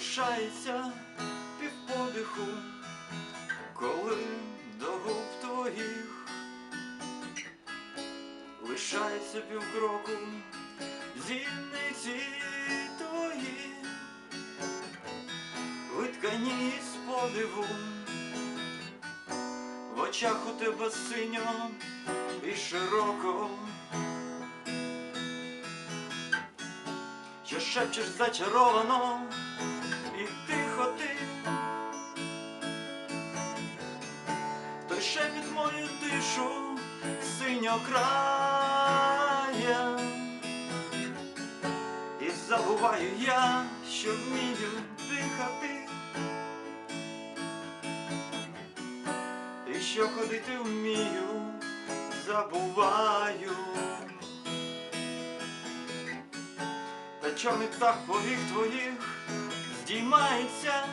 залишається півподиху, коли до губ твоїх лишається півкроку зіниці твої, виткані з подиву, в очах у тебе синьо і широко. Що шепчеш зачаровано синьо крає І забуваю я, що вмію дихати. І що ходити вмію, забуваю. Та чорний птах повік твоїх здіймається?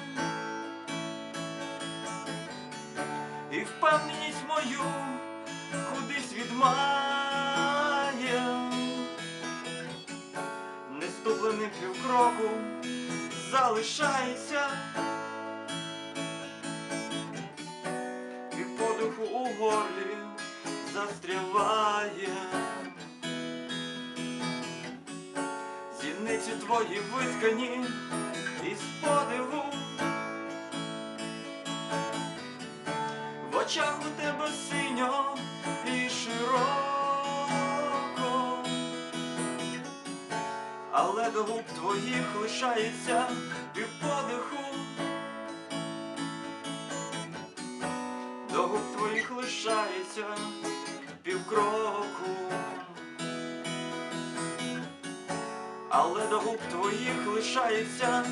І впевненість Неступленим півкроку залишається. І подиху у горлі застряває Зіниці твої виткані із подиву. В очах у тебе синьо і широко, до губ твоїх лишається півподиху, до губ твоїх лишається півкроку, але до губ твоїх лишається.